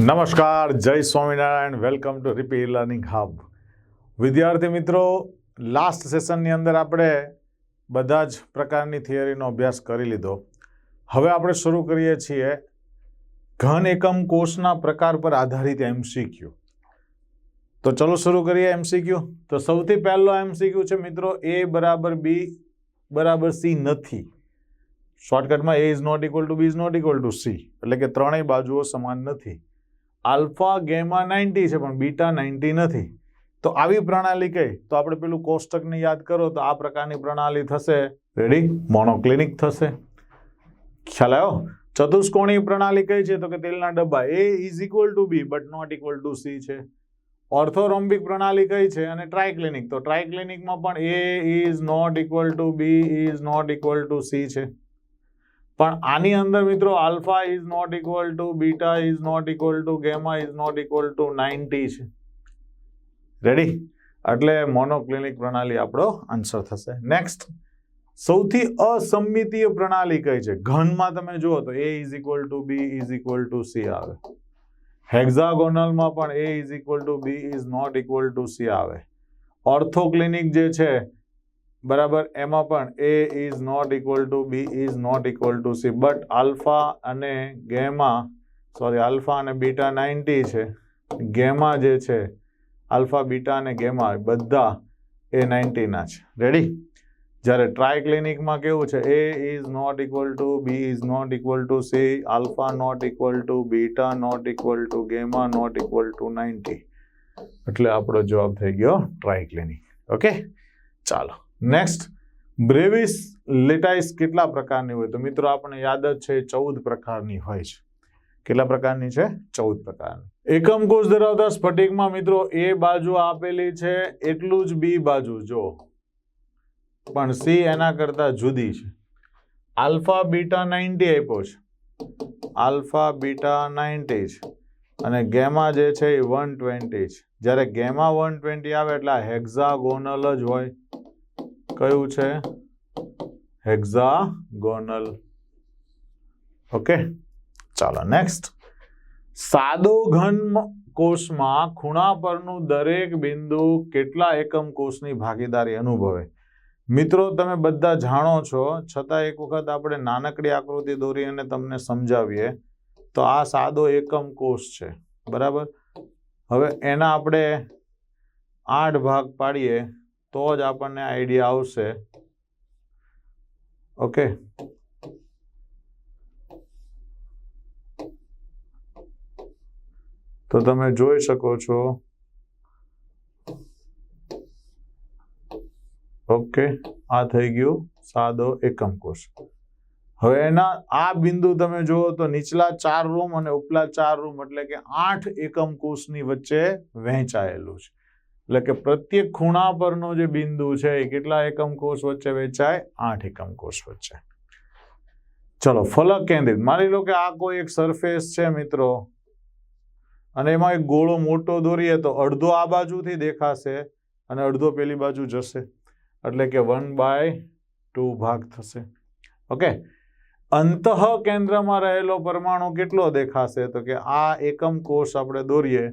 નમસ્કાર, જય Swaminarayan, welcome to રિપી learning hub. વિદ્યાર્થી મિત્રો લાસ્ટ સેશનની અંદર આપણે બધા જ પ્રકારની થિયરીનો અભ્યાસ કરી લીધો. હવે આપણે શરૂ કરીએ છીએ ઘન એકમ કોષના પ્રકાર પર આધારિત એમસીક્યુ તો ચલો શરૂ કરીએ એમસીક્યુ તો સૌથી પહેલો એમસીક્યુ છે મિત્રો એ બરાબર બી બરાબર સી નથી. શોર્ટકટમાં A is not equal to B is not equal to C એટલે કે ત્રણેય બાજુઓ સમાન નથી. આલ્ફા ગેમા નાઇન્ટી છે, પણ બીટા નાઇન્ટી નથી. તો આવી પ્રણાલી કઈ? તો આપણે પેલું કોષ્ટકને યાદ કરો, તો આ પ્રકારની પ્રણાલી થશે. રેડી મોનોક્લિનિક થશે. ખ્યાલ આવ્યો? ચતુષ્કોણીય પ્રણાલી કઈ છે? તો કે તેલના ડબ્બા. A is equal to B but not equal to C છે. ઓર્થોરોમ્બિક પ્રણાલી કઈ છે? અને ટ્રાયક્લિનિક તો ટ્રાયક્લિનિકમાં પણ A is not equal to B is not equal to C છે. પણ આની અંદર મિત્રો alpha is not equal to beta is not equal to gamma is not equal to ninety છે. રેડી એટલે મોનોક્લિનિક પ્રણાલી આપણો આન્સર થશે. નેક્સ્ટ સૌથી અસમિતીય પ્રણાલી કઈ છે? ઘનમાં તમે જુઓ તો A is equal to B is equal to C આવે. હેક્ઝાગોનલમાં પણ A is equal to B is not equal to C આવે. ઓર્થોક્લિનિક જે છે બરાબર? એમાં પણ A is not equal to B is not equal to C but alpha અને ગેમા સોરી આલ્ફા અને બીટા નાઇન્ટી છે. ગેમા જે છે આલ્ફા બીટા અને ગેમા બધા એ નાઇન્ટીના છે. રેડી જ્યારે ટ્રાય ક્લિનિકમાં કેવું છે A is not equal to B is not equal to C alpha not equal to beta not equal to gamma not equal to ninety એટલે આપણો જવાબ થઈ ગયો ટ્રાય ક્લિનિક ઓકે ચાલો. નેક્સ્ટ બ્રેવિસ લેટાઇસ કેટલા પ્રકારની હોય? તો મિત્રો, આપણને યાદ જ છે, ચૌદ પ્રકારની હોય છે. કેટલા પ્રકારની છે? ચૌદ પ્રકારની. એકમ કોષ ધરાવતા સ્ફટિકમાં મિત્રો, એ બાજુ આપેલી છે, એટલું જ બી બાજુ, જો. પણ સી એના કરતા જુદી છે. આલ્ફા બીટા નાઇન્ટી આપ્યો છે. આલ્ફા બીટા નાઇન્ટી છે. અને ગેમા જે છે એ વન ટ્વેન્ટી છે. જ્યારે ગેમા વન ટ્વેન્ટી આવે એટલે હેક્ઝાગોનલ જ હોય. કયું છે? હેક્ઝાગોનલ. ઓકે, ચાલો નેક્સ્ટ. સાદો ઘન કોષમાં ખૂણા પરનું દરેક બિંદુ કેટલા એકમ કોષની ભાગીદારી અનુભવે? મિત્રો, તમે બધા જાણો છો, છતાં એક વખત આપણે નાનકડી આકૃતિ દોરી અને તમને સમજાવીએ, તો આ સાદો એકમ કોષ છે. બરાબર? હવે એના આપણે આઠ ભાગ પાડીએ. તો જ આપણને આઈડિયા આવશે. ઓકે. તો તમે જોઈ શકો છો. ઓકે, આ થઈ ગયું સાદો એકમ કોષ. હવે એના, આ બિંદુ તમે જુઓ તો નીચલા ચાર રૂમ અને ઉપલા ચાર રૂમ એટલે કે આઠ એકમ કોષની વચ્ચે વહેંચાયેલું છે. એટલે કે પ્રત્યેક ખૂણા પરનો જે બિંદુ છે એ કેટલા એકમ કોષ વચ્ચે વેચાય આઠ એકમ કોષ વચ્ચે. ચલો, ફલક કેન્દ્રિત. માની લો કે આ કોઈ એક સરફેસ છે મિત્રો. અને એમાં એક ગોળો મોટો દોરીએ તો અડધો આ બાજુથી દેખાશે અને અડધો પેલી બાજુ જશે. એટલે કે વન બાય ટુ ભાગ થશે. ઓકે? અંતઃ કેન્દ્રમાં રહેલો પરમાણુ કેટલો દેખાશે? તો કે આ એકમ કોષ આપણે દોરીએ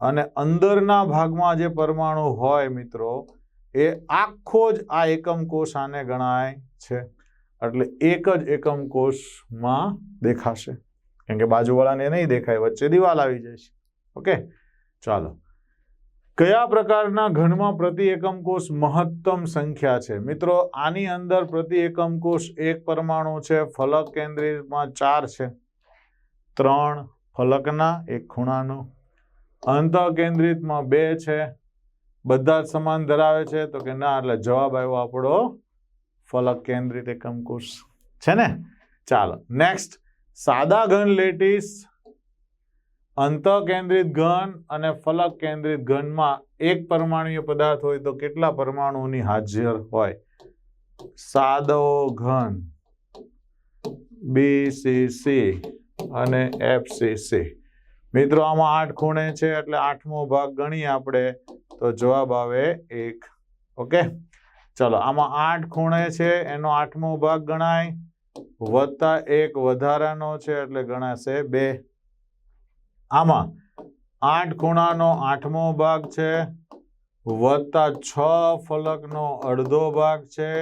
અને અંદરના ભાગમાં જે પરમાણુ હોય મિત્રો, એ આખો જ આ એકમ કોષ આને ગણાય છે. એટલે એક જ એકમ કોષમાં દેખાશે. કેમ કે બાજુવાળાને નહીં દેખાય, વચ્ચે દિવાલ આવી જાય છે ઓકે? ચાલો. કયા પ્રકારના ઘનમાં પ્રતિ એકમ કોષ મહત્તમ સંખ્યા છે? મિત્રો, આની અંદર પ્રતિ એકમ કોષ એક પરમાણુ છે, ફલક કેન્દ્રિતમાં ચાર છે. ત્રણ ફલકના, એક ખૂણાનો. અંત કેન્દ્રિતમાં બે છે, બધા જ સમાન ધરાવે છે, તો કે ના, એટલે જવાબ આવ્યો આપણો ફલક કેન્દ્રિત એકમ કોષ. છે ને? ચાલો નેક્સ્ટ સાદા ઘન લેટીસ અંત કેન્દ્રિત ઘન અને ફલક કેન્દ્રિત ઘનમાં એક પરમાણુય પદાર્થ હોય તો કેટલા પરમાણુઓની હાજર હોય? સાદો ઘન બી સી સી અને એફ સી સી મિત્રો, આમાં આઠ ખૂણે છે એટલે આઠમો ભાગ ગણીએ આપણે. તો જવાબ આવે એક. ઓકે? ચલો, આમાં આઠ ખૂણે છે, એનો આઠમો ભાગ ગણાય. વત્તા એક વધારાનો છે એટલે ગણાશે બે. આમાં આઠ ખૂણાનો આઠમો ભાગ છે, વત્તા છ ફલકનો અડધો ભાગ છે,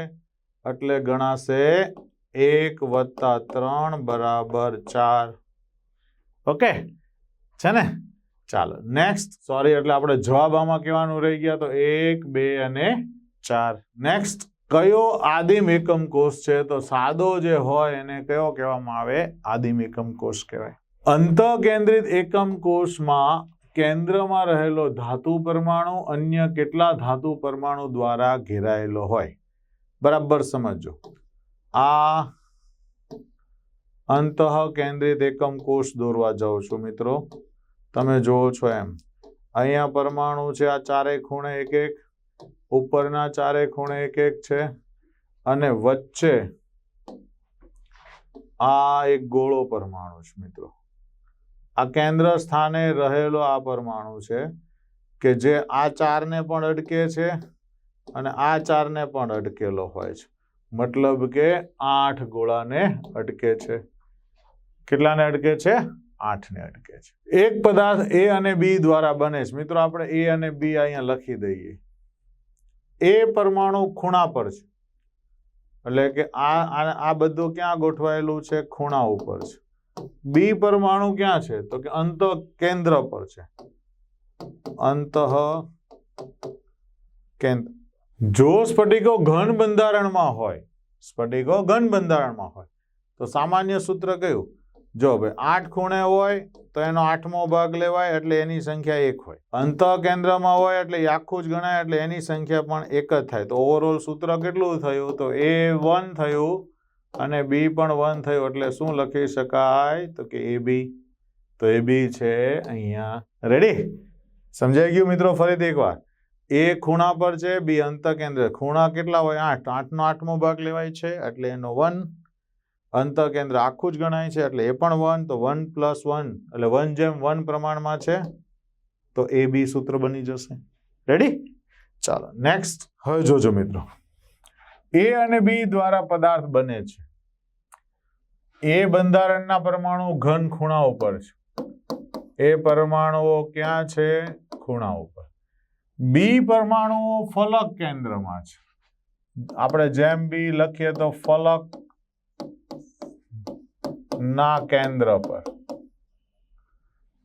એટલે ગણાશે એક વત્તા ત્રણ બરાબર ચાર. ઓકે? છે ને? ચાલો નેક્સ્ટ સોરી એટલે આપણે જવાબ આમાં કહેવાનું રહી ગયા, તો એક, બે અને ચાર. નેક્સ્ટ કયો આદિમ એકમ કોષ છે? તો સાદો જે હોય એને કયો કહેવામાં આવે? આદિમ એકમ કોષ કહેવાય. અંત કેન્દ્રિત એકમ કોષમાં કેન્દ્રમાં રહેલો ધાતુ પરમાણુ અન્ય કેટલા ધાતુ પરમાણુ દ્વારા ઘેરાયેલો હોય? બરાબર સમજો આ અંતઃ કેન્દ્રિત એકમ કોષ દોરવા જાઉં છું મિત્રો. તમે જુઓ છો એમ. અહીંયા પરમાણુ છે, આ ચારે ખૂણે એક એક. ઉપરના ચારે ખૂણે એક એક છે. અને વચ્ચે આ એક ગોળો પરમાણુ છે, મિત્રો. આ કેન્દ્ર સ્થાને રહેલો આ પરમાણુ છે કે જે આ ચારને પણ અડકે છે અને આ ચારને પણ અડકેલો હોય છે. મતલબ કે આઠ ગોળાને અટકે છે. કેટલાને અટકે છે? આઠને અટકે છે. એક પદાર્થ એ અને બી દ્વારા બને છે. મિત્રો, આપણે એ અને બી અહીંયા લખી દઈએ. એ પરમાણુ ખૂણા પર છે. એટલે કે આ આ બધું ક્યાં ગોઠવાયેલું છે? ખૂણા ઉપર છે. બી પરમાણુ ક્યાં છે? તો કે અંત કેન્દ્ર પર છે. અંત કેન્દ્ર. જો સ્ફટિકો ઘન બંધારણમાં હોય, સ્ફટિકો ઘન બંધારણમાં હોય, તો સામાન્ય સૂત્ર કયું? જો ભાઈ આઠ ખૂણે હોય તો એનો આઠમો ભાગ લેવાય એટલે એની સંખ્યા એક હોય. અંત કેન્દ્રમાં હોય એટલે આખું જ ગણાય એટલે એની સંખ્યા પણ એક જ થાય. તો ઓવરઓલ સૂત્ર કેટલું થયું? તો એ વન થયું અને બી પણ વન થયું. એટલે શું લખી શકાય? તો કે એ બી તો એ બી છે અહીંયા. રેડી સમજાઈ ગયું મિત્રો ફરીથી એકવાર? એ ખૂણા પર છે બી અંત કેન્દ્ર ખૂણા કેટલા હોય? આઠ. આઠનો આઠમો ભાગ લેવાય છે એટલે એનો વન અંત કેન્દ્ર આખું જ ગણાય છે, એટલે એ પણ વન તો વન પ્લસ વન એટલે વન જેમ વન પ્રમાણમાં છે, તો એ બી સૂત્ર બની જશે. રેડી ચાલો નેક્સ્ટ હવે જોજો મિત્રો. એ અને બી દ્વારા પદાર્થ બને છે. એ બંધારણના પરમાણુ ઘન ખૂણા ઉપર છે. એ પરમાણુઓ ક્યાં છે? ખૂણા ઉપર. બી પરમાણુઓ ફલક કેન્દ્રમાં છે. આપણે જેમ બી લખીએ તો ફલક ના કેન્દ્ર પર.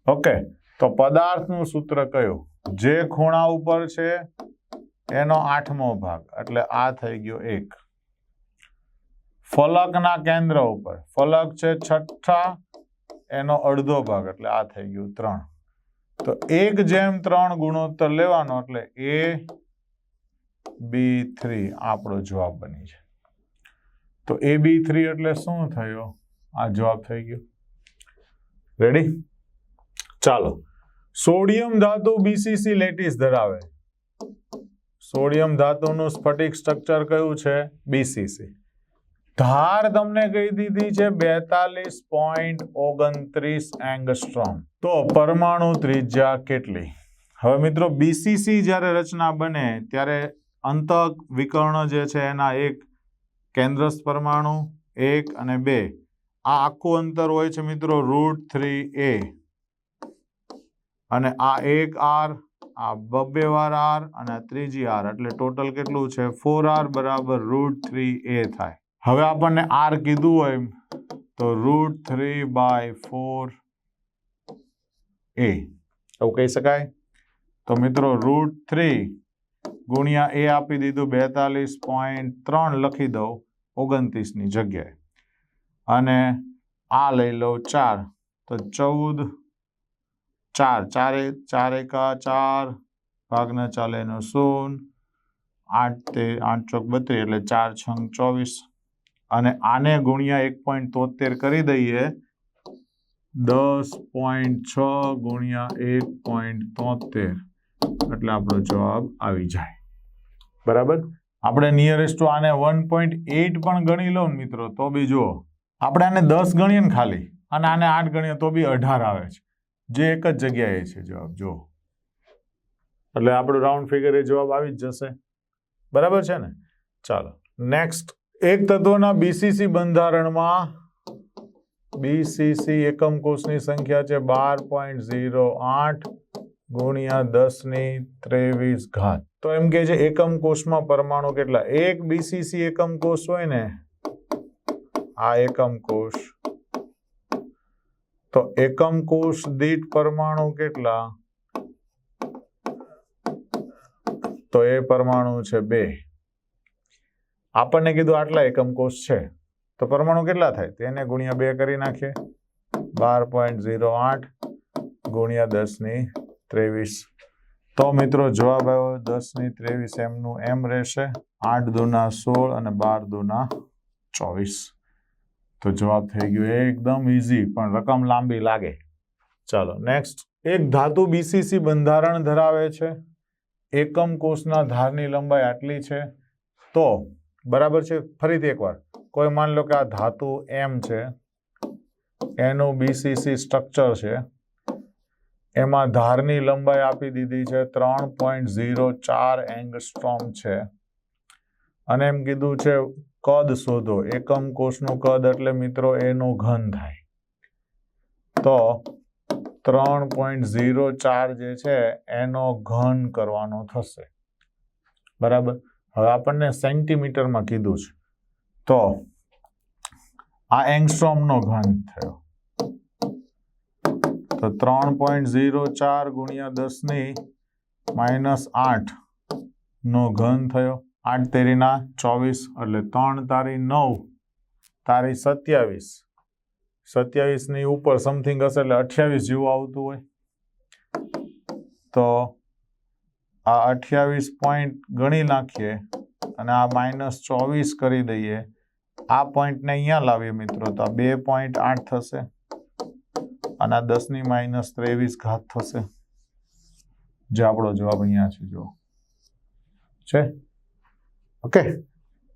ઓકે તો પદાર્થનું સૂત્ર કયું? જે ખૂણા ઉપર છે, એનો આઠમો ભાગ, એટલે આ થઈ ગયો એક. ફલકના કેન્દ્ર ઉપર, ફલક છે છઠ્ઠા, એનો અડધો ભાગ, એટલે આ થઈ ગયું ત્રણ. તો એક જેમ ત્રણ ગુણોત્તર લેવાનો, એટલે એ, બી થ્રી, આપણો જવાબ બની છે તો એ બી થ્રી એટલે શું થયો? આ જવાબ થઈ ગયો. રેડી ચાલો. સોડિયમ ધાતુ બીસીસી લેટિસ ધરાવે. સોડિયમ ધાતુનું સ્ફટિક સ્ટ્રક્ચર કયું છે? બીસીસી ધાર તમને કહી દીધી છે બેતાલીસ પોઈન્ટ ઓગણત્રીસ એંગસ્ટ્રોમ. તો પરમાણુ ત્રિજ્યા કેટલી? હવે મિત્રો બીસીસી જ્યારે રચના બને, ત્યારે અંતક વિકર્ણ જે છે, એના એક કેન્દ્રસ્થ પરમાણુ, એક અને બે. આ આખું અંતર હોય છે મિત્રો રૂટ થ્રી એ અને આ એક આર આ બબ્બે વાર આર અને આ ત્રીજી આર એટલે ટોટલ કેટલું છે? ફોર આર બરાબર રૂટ થ્રી એ થાય. હવે આપણને આર કીધું હોય તો root three by four A એવું કહી શકાય? તો મિત્રો રૂટ થ્રી ગુણ્યા એ આપી દીધું બેતાલીસ પોઈન્ટ ત્રણ લખી દઉં ઓગણત્રીસની જગ્યાએ. અને આ લઈ લો ચાર. તો ચૌદ, ચાર. ચારે, ચાર એકા, ચાર. ભાગના ચાલે એનો શૂન. આઠ તે, આઠ ચોક બત્રીસ એટલે ચાર છંગ ચોવીસ. અને આને ગુણ્યા એક પોઈન્ટ તોતેર કરી દઈએ. દસ પોઈન્ટ છ ગુણ્યા એક પોઈન્ટ તોતેર. એટલે આપણો જવાબ આવી જાય. બરાબર? આપણે નિયરેસ્ટ આને વન પોઈન્ટ એટ પણ ગણી લો મિત્રો, તો બી જુઓ. આપણે આને દસ ગણીએ ને ખાલી, અને આને આઠ ગણીએ તો બી અઢાર આવે છે. જે એક જ જગ્યાએ છે જવાબ જો એટલે આપણો રાઉન્ડ ફિગર એ જવાબ આવી જ જશે. બરાબર છે ને? ચાલો નેક્સ્ટ એક તત્વના બીસીસી બંધારણમાં બીસીસી એકમ કોષની સંખ્યા છે બાર પોઈન્ટ ઝીરો આઠ ગુણ્યા દસની ત્રેવીસ ઘાત. તો એમ કે છે એકમ કોષમાં પરમાણુ કેટલા? એક બીસીસી એકમ કોષ હોય ને આ એકમ કોષ. તો એકમ કોષ દીઠ પરમાણુ કેટલા? તો એ પરમાણુ છે બે. આપણને કીધું આટલા એકમ કોષ છે. તો પરમાણુ કેટલા થાય? તેને ગુણ્યા બે કરી નાખીએ. બાર પોઈન્ટ ઝીરો આઠ ગુણ્યા દસની ત્રેવીસ. તો મિત્રો જવાબ આવ્યો દસની ત્રેવીસ એમનું એમ રહેશે આઠ દુના સોળ અને બાર દુના ચોવીસ. તો જવાબ થઈ ગયો એકદમ ઇઝી પણ રકમ લાંબી લાગે. ચાલો નેક્સ્ટ એક ધાતુ બીસીસી બંધારણ ધરાવે છે. એકમ કોષના ધારની લંબાઈ આટલી છે. તો, બરાબર છે? ફરીથી એકવાર. કોઈ માન લો કે આ ધાતુ એમ છે. એનું બીસીસી સ્ટ્રક્ચર છે. એમાં ધારની લંબાઈ આપી દીધી છે. ત્રણ પોઈન્ટ ઝીરો ચાર એંગસ્ટ્રોમ છે. અને એમ કીધું છે કદ શોધો. એકમ કોષનું કદ એટલે મિત્રો એનો ઘન થાય. તો ત્રણ પોઈન્ટ ઝીરો ચાર જે છે એનો ઘન કરવાનો થશે. બરાબર? હવે આપણને સેન્ટીમીટરમાં કીધું છે. તો આ એંગસ્ટ્રોમનો ઘન થયો. તો ત્રણ પોઈન્ટ ઝીરો ચાર ગુણ્યા દસની માઇનસ આઠ નો ઘન થયો. આઠ તેરીના ચોવીસ એટલે ત્રણ તારી નવ, તારી સત્યાવીસ. સત્યાવીસની ઉપર સમથિંગ હશે એટલે અઠ્યાવીસ જેવું આવતું હોય. તો આ અઠ્યાવીસ પોઈન્ટ ગણી નાખીએ અને આ માઇનસ ચોવીસ કરી દઈએ. આ પોઈન્ટને અહીંયા લાવીએ મિત્રો, તો આ બે પોઈન્ટ આઠ થશે અને આ દસની માઇનસ ત્રેવીસ ઘાત થશે. જે આપણો જવાબ અહીંયા છે જો છે? ઓકે?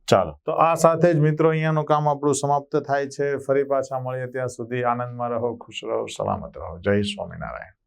ચાલો. તો આ સાથે જ મિત્રો અહીંયાનું કામ આપણું સમાપ્ત થાય છે. ફરી પાછા મળીએ ત્યાં સુધી આનંદમાં રહો ખુશ રહો સલામત રહો. જય સ્વામિનારાયણ.